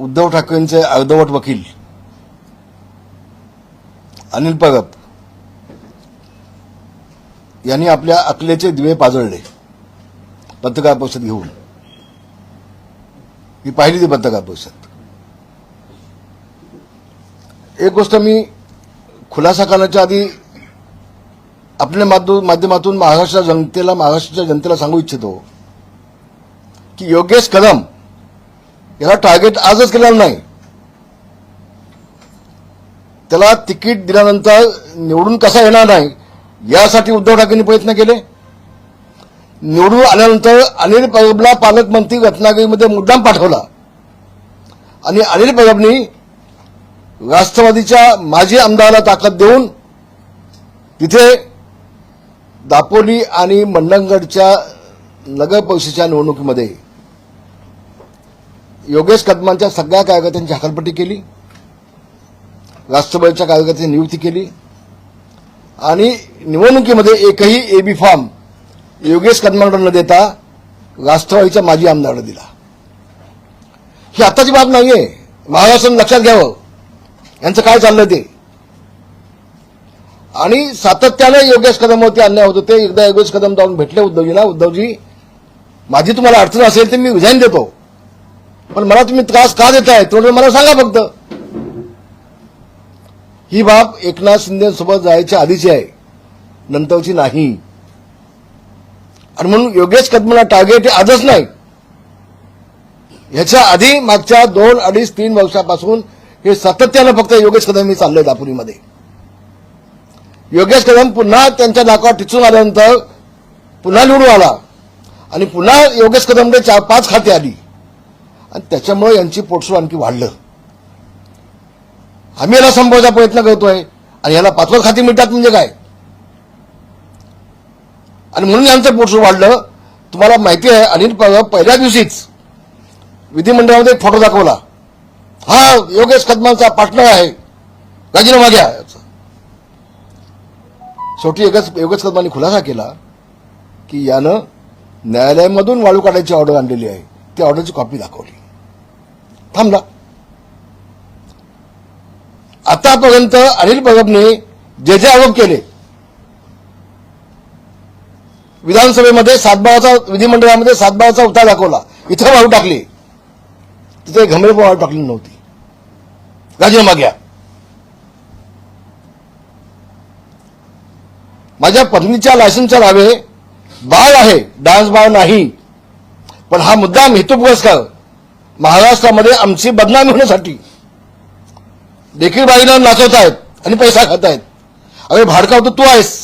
उद्धव ठाकरेंचे अर्धवट वकील. अनिल परब. यांनी आपल्या अकलेचे दिवे पाजळले. पत्रकार परिषद घेऊन. ही पाहिली ती पत्रकार परिषद. एक गोष्ट मी खुलासा करण्याच्या आधी आपल्या माध्यम- माध्यमातून महाराष्ट्र जनतेला महाराष्ट्राच्या जनतेला सांगू इच्छितो की योगेश कदम याला टार्गेट आजच केलेलं नाही. त्याला तिकीट दिल्यानंतर निवडून कसा येणार नाही यासाठी उद्धव ठाकरेंनी प्रयत्न केले. निवडून आल्यानंतर अनिल परबला पालकमंत्री रत्नागिरीमध्ये मुद्दाम पाठवला. आणि अनिल परबनी राष्ट्रवादीच्या माजी आमदाराला ताकद देऊन तिथे दापोली आणि मंडणगडच्या नगर परिषदेच्या निवडणुकीमध्ये योगेश कदमांच्या सगळ्या कार्यकर्त्यांची हकालपट्टी केली. राष्ट्रवादीच्या कार्यकर्त्यांची नियुक्ती केली. आणि निवडणुकीमध्ये एकही एबी फॉर्म योगेश कदमांकडे न देता राष्ट्रवादीच्या माजी आमदाराला दिला. ही आताची बाब नाहीये. महाराष्ट्रानं लक्षात घ्यावं. यांचं काय चाललंय ते? आणि सातत्याने योगेश कदमवरती अन्याय होत होते. एकदा योगेश कदम जाऊन भेटले उद्धवजीला. उद्धवजी माझी तुम्हाला अडचण असेल तर मी रिझाईन देतो. पण मला तुम्ही त्रास का देताय? तेवढं मला सांगा फक्त. ही बाब एकनाथ शिंदेसोबत जायच्या आधीची आहे. नंतरची नाही. आणि म्हणून योगेश कदमला टार्गेट हे आजच नाही. ह्याच्या आधी मागच्या दोन अडीच तीन वर्षापासून हे सातत्यानं फक्त योगेश कदम हे चाललंय दापोलीमध्ये. योगेश कदम पुन्हा त्यांच्या नाकावर टिचून आल्यानंतर पुन्हा निवडून आला. आणि पुन्हा योगेश कदमने चार पाच खाते आली. आणि त्याच्यामुळे यांची पोटसूळ आणखी वाढलं. आम्ही याला संपवायचा प्रयत्न करतोय. आणि याला पाचवं खाती मिळतात म्हणजे काय? आणि म्हणून यांचं पोटसूळ वाढलं. तुम्हाला माहिती आहे अनिल परब पहिल्या दिवशीच विधिमंडळामध्ये एक फोटो दाखवला. हा योगेश कदमांचा पार्टनर आहे. राजीनामा घ्या याचा. शेवटी योगेश योगेश कदमांनी खुलासा केला की यानं न्यायालयामधून वाळू काढायची ऑर्डर आणलेली आहे. त्या ऑर्डरची कॉपी दाखवली. थांबला. आतापर्यंत अनिल परबने जे जे आरोप केले विधानसभेमध्ये सातबाराचा विधिमंडळामध्ये सातबाराचा उतार दाखवला इथं वाळू टाकली. तिथे घमरे वाळू टाकली नव्हती. राजीनामा घ्या. माझ्या पत्नीच्या लायसन्सच्या नावे बाळ आहे डान्स बाळ नाही. पण हा मुद्दा हेतू पुरस्कार महाराष्ट्रामध्ये आमची बदनामी होण्यासाठी देखील बाईला नाचवत आहेत आणि पैसा खात आहेत अरे भाडकाव तर तू आहेस.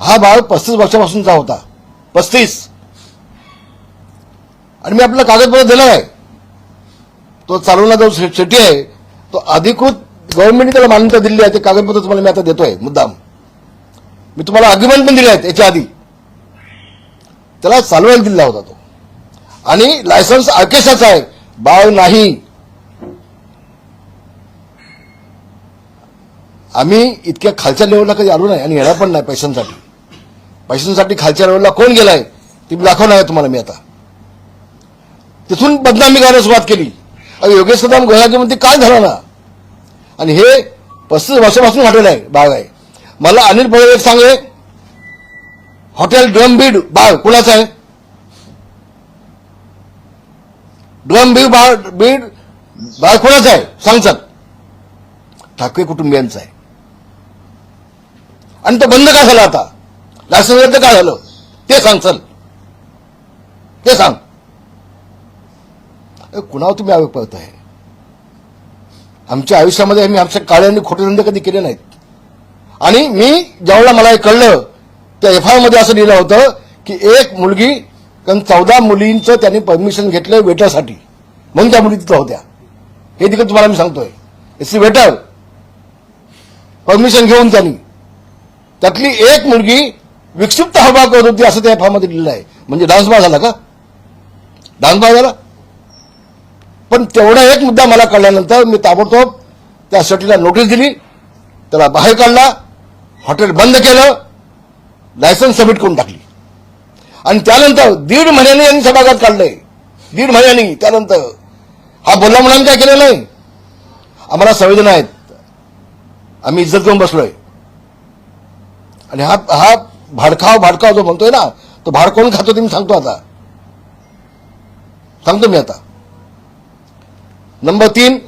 हा बाळ पस्तीस वर्षापासूनचा होता. पस्तीस. आणि मी आपलं कागदपत्र दिलं आहे तो चालवला जो शेट्टी आहे तो अधिकृत गव्हर्नमेंटने त्याला मान्यता दिली आहे. ते कागदपत्र तुम्हाला मी आता देतोय मुद्दाम. मी तुम्हाला अग्रिमेंट पण दिले आहेत याच्या आधी. त्याला चालवायला दिला होता तो. आणि लायसन्स आकेशाचा आहे. बाळ नाही. आम्ही इतक्या खालच्या लेवलला कधी आलो नाही आणि येणार पण नाही पैशांसाठी. पैशांसाठी खालच्या लेवलला कोण गेलाय ती दाखवणार आहे तुम्हाला मी आता. तिथून बदनामी करायला सुरुवात केली. अरे योगेश सदाम गोयागीमध्ये काय झालं ना? आणि हे पस्तीस वर्षापासून हॉटेल आहे बाग आहे. मला अनिल पवार एक सांगे हॉटेल ड्रम बीड बाग कुणाचं आहे? ड्रम बीड बीड बाग आहे सांगतात. ठाकरे कुटुंबियांचं आहे. आणि तो बंद का झाला आता? लायसन्स रद्द का झालं? ते सांग चल. ते सांग. कुणावर तुम्ही आवे पळत आहे आमच्या आयुष्यामध्ये आम्ही आमच्या काळे आणि खोटे धंदे कधी केले नाहीत. आणि मी ज्यावेळेला मला हे कळलं त्या एफ आयमध्ये असं लिहिलं होतं की एक मुलगी कारण चौदा मुलींचं त्यांनी परमिशन घेतलं वेटरसाठी म्हणून त्या मुली तिथं होत्या. हे देखील तुम्हाला मी सांगतोय. एस सी वेटर परमिशन घेऊन त्यांनी. त्यातली एक मुलगी विक्षिप्त हवा करत होती असं त्या फॉर्ममध्ये लिहिलं आहे. म्हणजे डान्स बार झाला का? डान्स बार झाला. पण तेवढा एक मुद्दा मला कळल्यानंतर मी ताबडतोब त्या सटीला नोटीस दिली. त्याला बाहेर काढला. हॉटेल बंद केलं. लायसन्स सबमिट करून टाकली. आणि त्यानंतर दीड महिन्याने यांनी सभागात काढलंय. दीड महिन्याने त्यानंतर. हा बोलला म्हणून आम्ही काय केलं नाही. आम्हाला संवेदना आहेत. आम्ही इज्जत घेऊन बसलोय. आणि हा हा भाडखाव भाडखाव जो म्हणतोय ना तो भाड कोण खातो ते मी सांगतो आता. सांगतो मी आता. नंबर तीन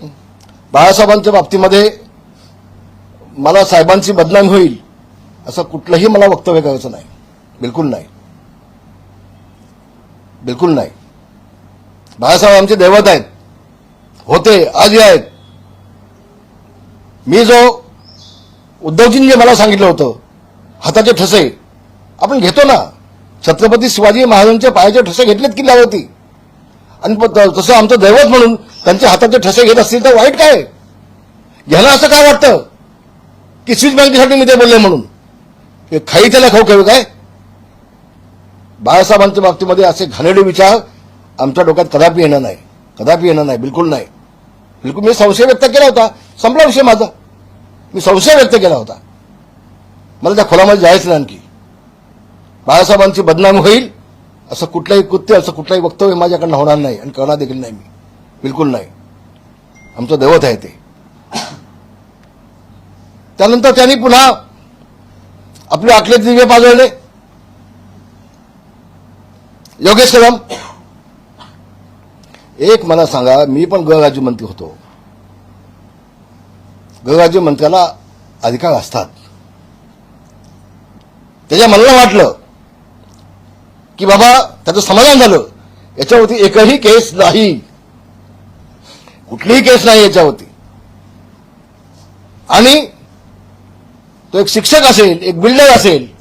बाळासाहेबांच्या बाबतीमध्ये मला साहेबांची बदनामी होईल असं कुठलंही मला वक्तव्य करायचं नाही. बिलकुल नाही. बिलकुल नाही. बाळासाहेब आमचे दैवत आहेत. होते आजही आहेत. मी जो उद्धवजींनी जे मला सांगितलं होतं हाताचे ठसे आपण घेतो ना. छत्रपती शिवाजी महाराजांच्या पायाचे ठसे घेतलेत किल्ल्यावरती. आणि तसं आमचं दैवत म्हणून त्यांच्या हाताचे ठसे घेत असतील तर वाईट काय? ह्याला असं काय वाटतं? की स्विस बँकेसाठी मी ते बोलले म्हणून. खाई त्याला खाऊ खाऊ काय? बाळासाहेबांच्या बाबतीमध्ये असे घाणेडे विचार आमच्या डोक्यात कदापि येणार नाही. कदापि येणार नाही. बिलकुल नाही. बिलकुल मी संशय व्यक्त केला होता. संपला विषय माझा. मी संशय व्यक्त केला होता. मला त्या खोलामध्ये जायचं नाही आणखी. बाळासाहेबांची बदनाम होईल असं कुठलंही कृत्य असं कुठलंही वक्तव्य माझ्याकडनं होणार नाही आणि करणार देखील नाही मी. बिलकुल नाही. आमचं दैवत आहे ते. त्यानंतर त्यांनी पुन्हा आपले आखले दिवे पाजळले. योगेश कदम एक मला सांगा मी पण गृहराज्य मंत्री होतो. गृहराज्य मंत्र्याला अधिकार असतात. त्याच्या मनाला वाटलं की बाबा त्याचं समाधान झालं. याच्यावरती एकही केस नाही. कुठलीही केस नाही याच्यावरती. आणि तो एक शिक्षक असेल एक बिल्डर असेल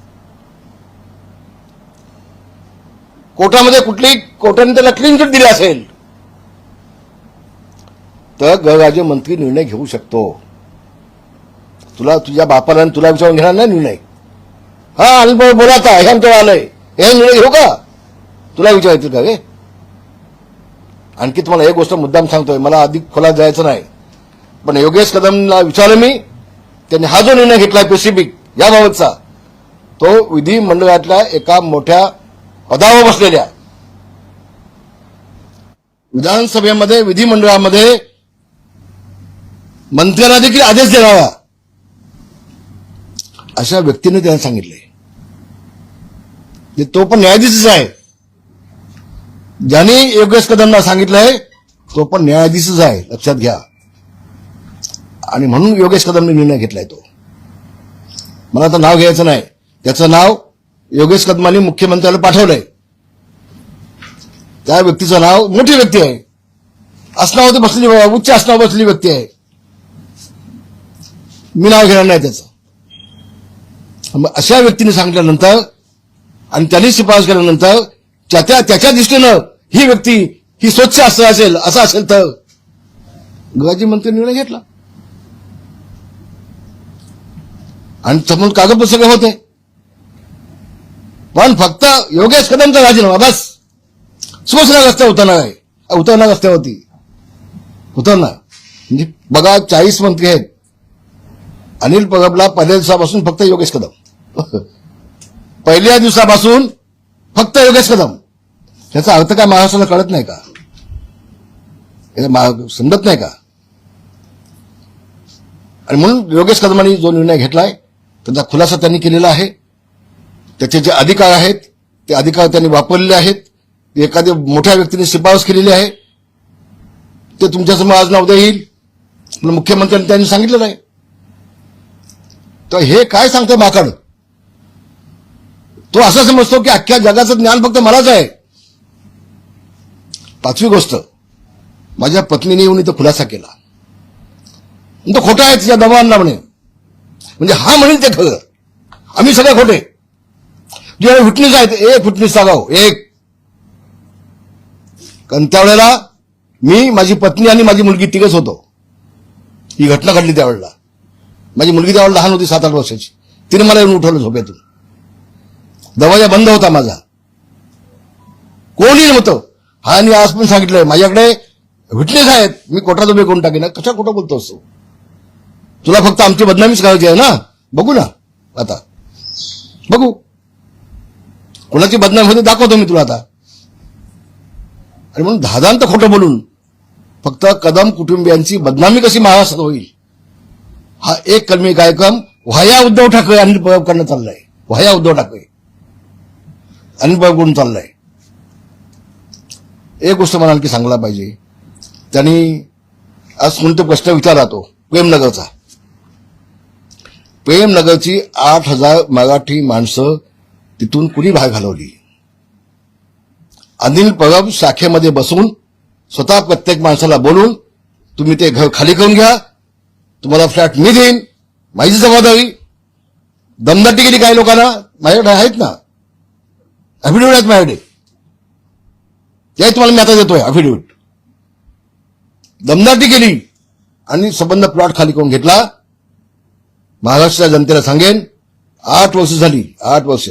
कोर्टामध्ये कुठली कोर्टाने त्याला क्लीन चिट दिली असेल. तर गृहराज्यमंत्री निर्णय घेऊ शकतो. तुला तुझ्या बापाला आणि तुला विचारून घेणार नाही निर्णय. हा अनुभव बोला आता हे आमच्यावर आलंय. हे निर्णय घेऊ का? तुला विचारायचं का रे? आणखी तुम्हाला एक गोष्ट मुद्दाम सांगतोय. मला अधिक खोलात जायचं नाही. पण योगेश कदमला विचारलं मी. त्यांनी हा जो निर्णय घेतला पेसिफिक याबाबतचा तो विधिमंडळातल्या एका मोठ्या पदावर बसलेल्या विधानसभेमध्ये विधिमंडळामध्ये मंत्र्यांना देखील आदेश देणारा अशा व्यक्तीने त्यांना सांगितले. तो पण न्यायाधीशच आहे. ज्याने योगेश कदमला सांगितलंय तो पण न्यायाधीशच आहे. लक्षात घ्या. आणि म्हणून योगेश कदमने निर्णय घेतलाय तो. मला आता नाव घ्यायचं नाही. त्याचं नाव योगेश कदमांनी मुख्यमंत्र्याला पाठवलंय. त्या व्यक्तीचं नाव मोठी व्यक्ती आहे. आसनावरती बसलेली उच्च आसनावर बसलेली व्यक्ती आहे. मी नाव घेणार नाही त्याचं. मग अशा व्यक्तीने सांगितल्यानंतर आणि त्यांनी शिफारस केल्यानंतर त्याच्या त्याच्या दृष्टीनं ही व्यक्ती ही स्वच्छ असं असेल असं असेल तर गृहराज्यमंत्री निर्णय घेतला. आणि समोर कागदपत्र सगळे होते. पण फक्त योगेश कदमचा राजीनामा बस. शिवसेना रस्त्यावर उतरणार आहे. उतरणार रस्त्यावरती. उतरणार. म्हणजे बघा चाळीस मंत्री आहेत. अनिल परबला पहिल्या दिवसापासून फक्त योगेश कदम. पहिल्या दिवसापासून फक्त योगेश कदम. याचा अर्थ काय महाराष्ट्राला कळत नाही का? समजत नाही का? आणि म्हणून योगेश कदमांनी जो निर्णय घेतलाय त्याचा खुलासा त्यांनी केलेला आहे. त्याचे जे अधिकार आहेत ते अधिकार त्यांनी वापरलेले आहेत. एखाद्या मोठ्या व्यक्तीने शिफारस केलेली आहे ते तुमच्यासमोर आज ना उद्या येईल म्हणून मुख्यमंत्र्यांनी त्यांनी सांगितलेलं आहे तर हे काय सांगतंय माकड? तो असं समजतो की अख्ख्या जगाचं ज्ञान फक्त मलाच आहे. पाचवी गोष्ट माझ्या पत्नीने येऊन इथं खुलासा केला. तो खोटा आहे तिच्या दबावांना म्हणे म्हणजे हा म्हणेल ते खरं. आम्ही सगळे खोटे. जे फिटनेस आहेत एक फिटनेस सांगाव हो, एक. कारण त्यावेळेला मी माझी पत्नी आणि माझी मुलगी तिघच होतो. ही घटना घडली त्यावेळेला. माझी मुलगी त्यावेळेला लहान होती सात आठ वर्षाची. तिने मला येऊन उठवलं झोपेतून. दरवाजा बंद होता माझा. कोणी नव्हतं. हा आणि आज पण सांगितलंय माझ्याकडे विटनेस आहेत मी कोर्टात उभे करून टाकेन. कशा खोटं बोलतो असतो तुला फक्त आमची बदनामीच करायची आहे ना? बघू ना आता. बघू. कोणाची बदनामी होते दाखवतो मी तुला आता. आणि म्हणून धादांत खोटं बोलून फक्त कदम कुटुंबियांची बदनामी कशी महाराष्ट्रात होईल? हा एक कलमी कार्यक्रम व्हाया उद्धव ठाकरे अनिल प्रयोग करणं चाललाय. व्हाया उद्धव ठाकरे. अनिल प्रयोग करून चाललाय. एक गोष्ट मला आणखी सांगला पाहिजे. त्यांनी आज कोणते प्रश्न विचारला तो प्रेमनगरचा. प्रेमनगरची आठ हजार मराठी माणसं तिथून कुणी बाहेर घालवली? अनिल परब शाखेमध्ये बसून स्वतः प्रत्येक माणसाला बोलून तुम्ही ते घर खाली करून घ्या तुम्हाला फ्लॅट मी देईन माझी जबाबदारी. दमदाटी केली काही लोकांना? माझ्याकडे आहेत ना? अफिडेविट आहेत माझ्याकडे. ते तुम्हाला मी आता देतोय अफिडेविट दमदाटी केली आणि संबंध प्लॉट खाली करून घेतला. महाराष्ट्राच्या जनतेला सांगेन आठ वर्ष झाली आठ वर्ष.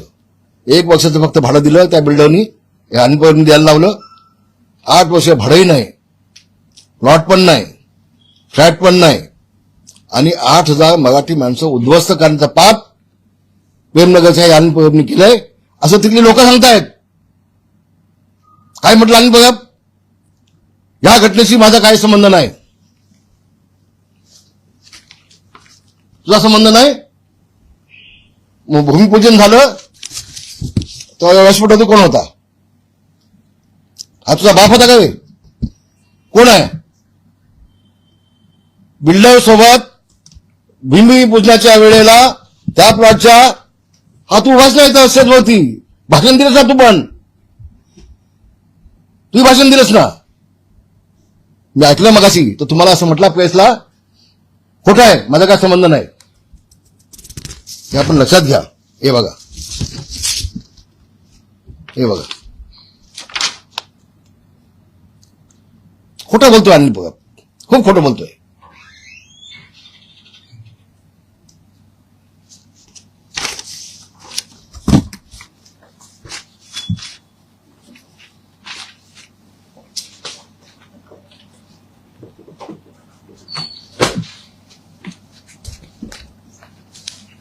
एक वर्षाचं फक्त भाडं दिलं त्या बिल्डरनी अनपर्यंत द्यायला लावलं. आठ वर्ष भाडंही नाही. प्लॉट पण नाही. फ्लॅट पण नाही. आणि आठ हजार मराठी माणसं उद्ध्वस्त करण्याचा पाप प्रेमनगरच्या या केलंय. असं तिथले लोक सांगतायत. काय म्हटलं अनपरब या घटनेशी माझा काही संबंध नाही? तुझा संबंध नाही? मग भूमिपूजन झालं. तर व्यासपीठात कोण होता? हा तुझा बाप होता का रे? कोण आहे? बिल्डर सोबत भूमिपूजनाच्या वेळेला त्या प्लॉटच्या हा तू उभाच नाही तर स्टेजवरती भाषण दिलंस ना तू पण. तू भाषण दिलंस ना. मी ऐकलं मगाशी तर तुम्हाला असं म्हटलं प्लेसला खोटं आहे. माझा काय संबंध नाही. हे आपण लक्षात घ्या. हे बघा. हे बघा. खोटं बोलतोय अनिल बघा. खूप खोटं बोलतोय.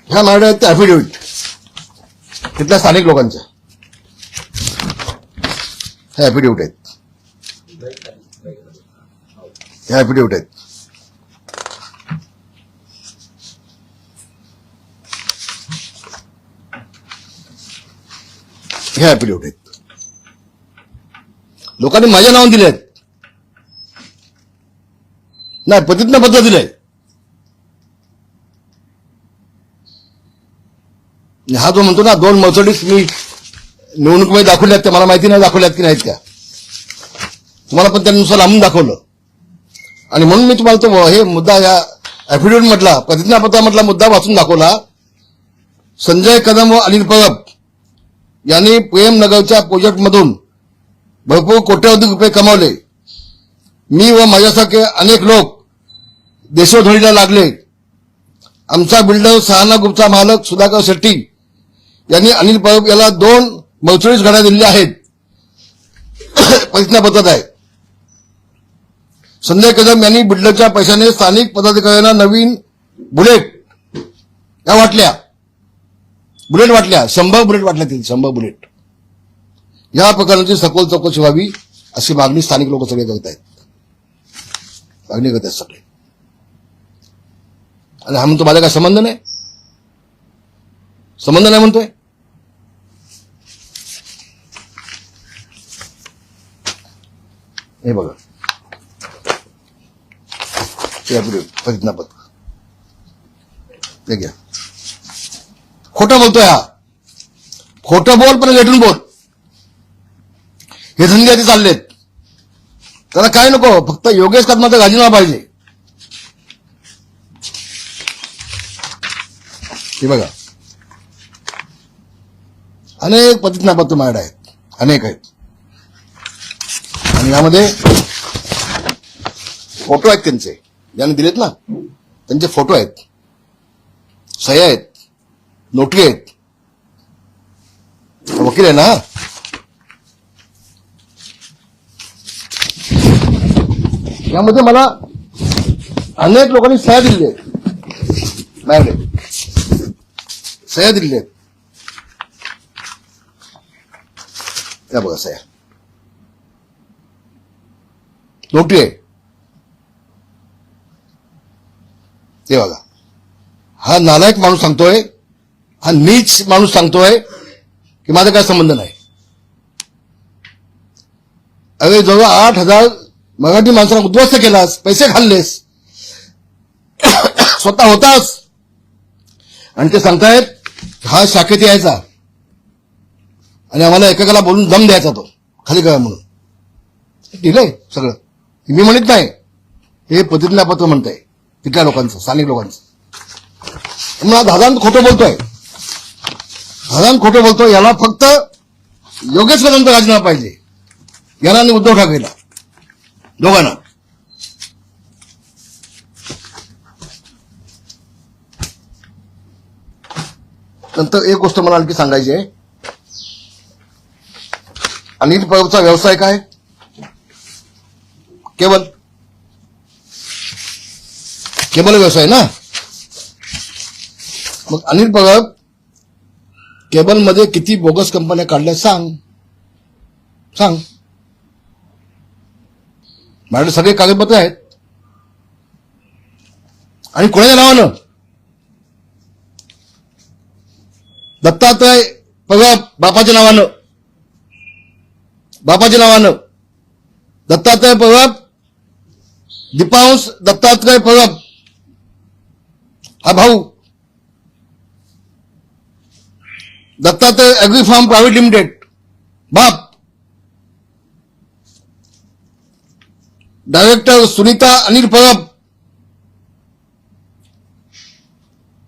ह्या माझ्या आहेत तिथल्या स्थानिक लोकांच्या. हे ऍफिडेव्हिट आहेत. ह्या ॲफिडेव्हिट आहेत. ह्या ॲफिडेव्हिट आहेत. लोकांनी माझ्या नावाने दिले आहेत. नाही प्रतिज्ञापत्र दिलंय. हा जो म्हणतो ना दोन मर्सडीज मी निवडणुकीमध्ये दाखवल्यात त्या मला माहिती नाही दाखवल्यात की नाहीत त्या तुम्हाला पण त्यानुसार लांबून दाखवलं. आणि म्हणून मी तुम्हाला तो हे मुद्दा या ऍफिडेव्हिट मधला प्रतिज्ञापत्रामधला मुद्दा वाचून दाखवला. संजय कदम व अनिल परब यांनी प्रेमनगरच्या प्रोजेक्टमधून भरपूर कोट्यवधी रुपये कमावले. मी व माझ्यासारखे अनेक लोक देशोधडीला लागले. आमचा बिल्डर सहाना ग्रुपचा मालक सुधाकर शेट्टी यांनी अनिल परब याला दोन मर्सडीज गाड्या दिलेल्या आहेत. प्रतिज्ञापत्रात आहे. संजय कदम यांनी बिडलच्या पैशाने स्थानिक पदाधिकाऱ्यांना नवीन बुलेट या वाटल्या. बुलेट वाटल्या. शंभर बुलेट वाटल्या तिथे शंभर बुलेट. या प्रकरणाची सखोल चौकशी व्हावी अशी मागणी स्थानिक लोक सगळे करत आहेत. मागणी करत आहेत सगळे. आणि हा म्हणतो माझा काय संबंध नाही? संबंध नाही म्हणतोय? हे बघा हे प्रतिज्ञापत्र घ्या खोटं बोलतोय हा. खोटं बोल पण लेटून बोल. हे धंदे आधी चाललेत. त्याला काय नको फक्त योगेश कदमाचा गाजीनामा पाहिजे. हे बघा. अनेक प्रतिज्ञापत्र माझ्याकडे आहेत. अनेक आहेत. आणि यामध्ये फोटो आहेत त्यांचे. ज्यांनी दिलेत ना त्यांचे फोटो आहेत. सह्या आहेत. नोटरी आहेत. वकील आहे ना? हा? यामध्ये मला अनेक लोकांनी सह्या दिलेल्या आहेत. माझ्याकडे. सह्या दिलेल्या आहेत. या बघा सह्या. नोटी आहे. ते बघा. हा नालायक माणूस सांगतोय हा नीच माणूस सांगतोय की माझा काय संबंध नाही. अरे जवळ आठ हजार मराठी माणसाला उद्ध्वस्त केलास पैसे खाल्लेस. स्वतः होतास. आणि ते सांगतायत हा शाखेत यायचा. आणि आम्हाला एकेकाला बोलून दम द्यायचा तो खाली करा म्हणून. दिलंय सगळं. मी म्हणत नाही. हे प्रतिज्ञापत्र म्हणताय. तिथल्या लोकांचं स्थानिक लोकांचं. म्हणून दादांत खोटं बोलतोय. दादांत खोटं बोलतोय याला फक्त योगेश कदमचा राजीनामा पाहिजे. याला आणि उद्धव ठाकरेला. दोघांना. नंतर एक गोष्ट मला आणखी सांगायची आहे. अनिल परबचा व्यवसाय काय? केबल केबल व्यवसाय ना? मग अनिल परब केबलमध्ये किती बोगस कंपन्या काढल्या सांग. सांग. माझ्याकडे सगळे कागदपत्र आहेत. आणि कोणाच्या नावानं? दत्तात्रय परब बापाच्या नावानं. बापाच्या नावानं. दत्तात्रय परब दीपांश दत्तात्रय परब हा भाऊ. Dattatray agri farm private limited बाप. डायरेक्टर सुनीता अनिल परब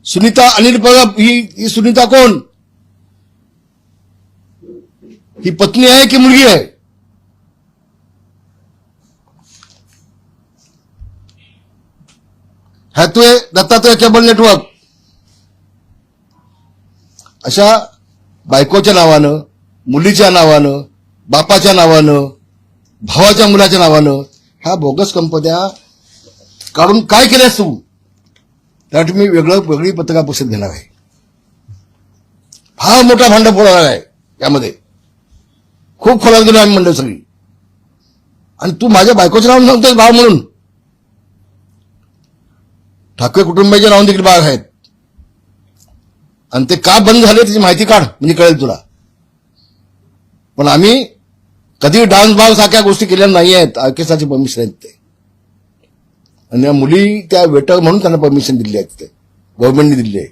सुनीता अनिल परब ही ही सुनीता कोण? ही पत्नी आहे की मुलगी आहे? हॅथवे दत्तात्रय केबल नेटवर्क अशा बायकोच्या नावानं मुलीच्या नावानं बापाच्या नावानं भावाच्या मुलाच्या नावानं ह्या बोगस कंपन्या काढून काय केल्यास तू? त्यासाठी मी वेगळं वेगळी पत्रकार परिषद घेणार आहे. फार मोठा भांडा फोडणार आहे यामध्ये. खूप खोलात गेलो आम्ही मंडळ सगळी. आणि तू माझ्या बायकोचं नाव सांगतोय भाव म्हणून. ठाकरे कुटुंबाच्या नाव देखील बाग आहेत. आणि ते का बंद झाले त्याची माहिती काढ म्हणजे कळेल तुला. पण आम्ही कधी डान्स बाग सारख्या गोष्टी केल्या नाही आहेत ऑर्केस्ट्राची परमिशन आहेत ते. आणि या मुली त्या वेटर म्हणून त्यांना परमिशन दिली आहे तिथे गव्हर्नमेंटने दिली आहे.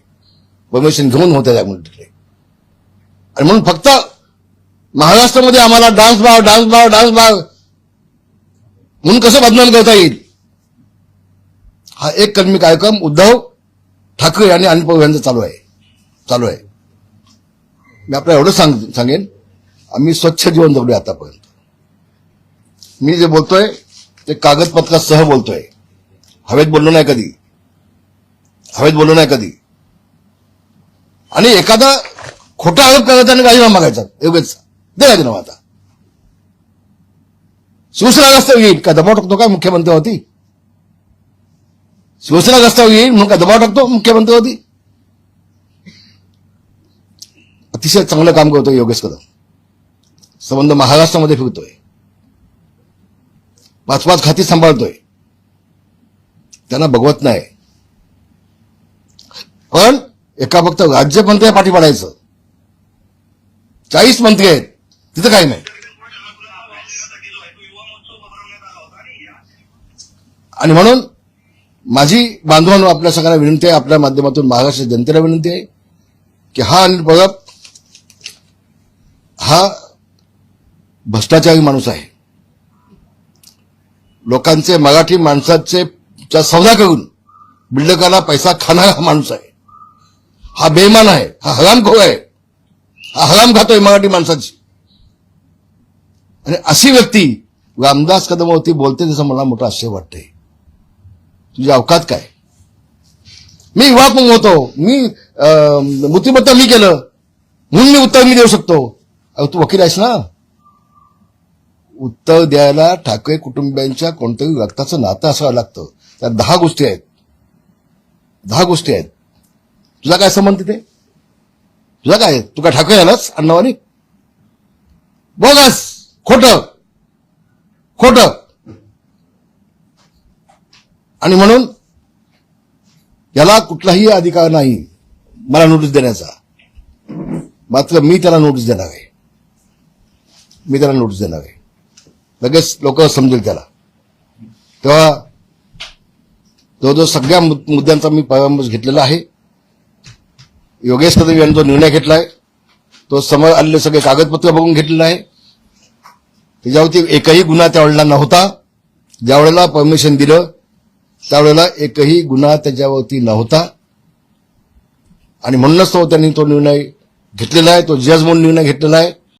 परमिशन घेऊन होत्या त्या तिथे आणि म्हणून फक्त महाराष्ट्रामध्ये आम्हाला डान्स बाग डान्स बाग डान्स बाग म्हणून कसं बदनाम करता येईल? हा एक कलमी कार्यक्रम उद्धव ठाकरे आणि अनिल पवार यांचा चालू आहे. चालू आहे. मी आपल्याला एवढं सांग सांगेन आम्ही स्वच्छ जीवन जगलोय आतापर्यंत. मी जे बोलतोय ते कागदपत्रासह बोलतोय. हवेत बोललो नाही कधी. हवेत बोललो नाही कधी. आणि एखादा खोटा आरोप करायचा आणि राजीनामा मागायचा. योग्यच दे राजीनामा आता. शिवसेना रस्त्यावर येईल. का दबाव टाकतो काय? मुख्यमंत्री होती. शिवसेना रस्त्यावर येईल म्हणून काय दबाव टाकतो मुख्यमंत्री होती अतिशय चांगलं काम करतोय योगेश कदम. संबंध महाराष्ट्रामध्ये फिरतोय. पाच पाच खाती सांभाळतोय. त्यांना बघवत नाही. पण एका फक्त राज्यमंत्री पाठी पाडायचं. चाळीस मंत्री आहेत. तिथं काही नाही. आणि म्हणून माझी बांधवांनो आपल्या सगळ्यांना विनंती आहे आपल्या माध्यमातून महाराष्ट्र जनतेला विनंती आहे की हा अनिल परब हा भ्रष्टाचारी माणूस आहे. लोकांचे मराठी माणसाचे सौदा करून बिल्डकाला पैसा खाणारा माणूस आहे. हा बेमान आहे हा हरामखोर आहे हा हराम खातोय मराठी माणसाची. आणि अशी व्यक्ती रामदास कदमावरती बोलते त्याचं मला मोठं आश्चर्य वाटतंय. तुझी अवकात काय? मी विवाह पण होतो. मी अं, मी केलं. म्हणून मी उत्तर मी देऊ शकतो. अहो तू वकील आहेस ना? उत्तर द्यायला ठाकरे कुटुंबियांच्या कोणत्याही रक्ताचं नातं असावं लागतं. त्या दहा गोष्टी आहेत. दहा गोष्टी आहेत. तुझा काय संबंध तिथे? तुझा काय? तू काय ठाकरे आलास अण्णावानी? बोगस! खोट! खोट! आणि म्हणून याला कुठलाही अधिकार नाही मला नोटीस देण्याचा. मात्र मी त्याला नोटीस देणार आहे. मी त्याला नोटीस देणार आहे. लगेच लोक समजेल त्याला. तेव्हा जवळजवळ सगळ्या मुद्द्यांचा मी परामर्श घेतलेला आहे. योगेश कदम यांनी जो निर्णय घेतलाय तो समोर आलेले सगळे कागदपत्र बघून घेतलेला आहे. त्याच्यावरती एकही गुन्हा त्यावेळेला नव्हता. ज्या वेळेला परमिशन दिलं त्यावेळेला एकही गुन्हा त्याच्यावरती नव्हता. आणि म्हणूनच तो त्यांनी तो निर्णय घेतलेला आहे तो जज म्हणून निर्णय घेतलेला आहे.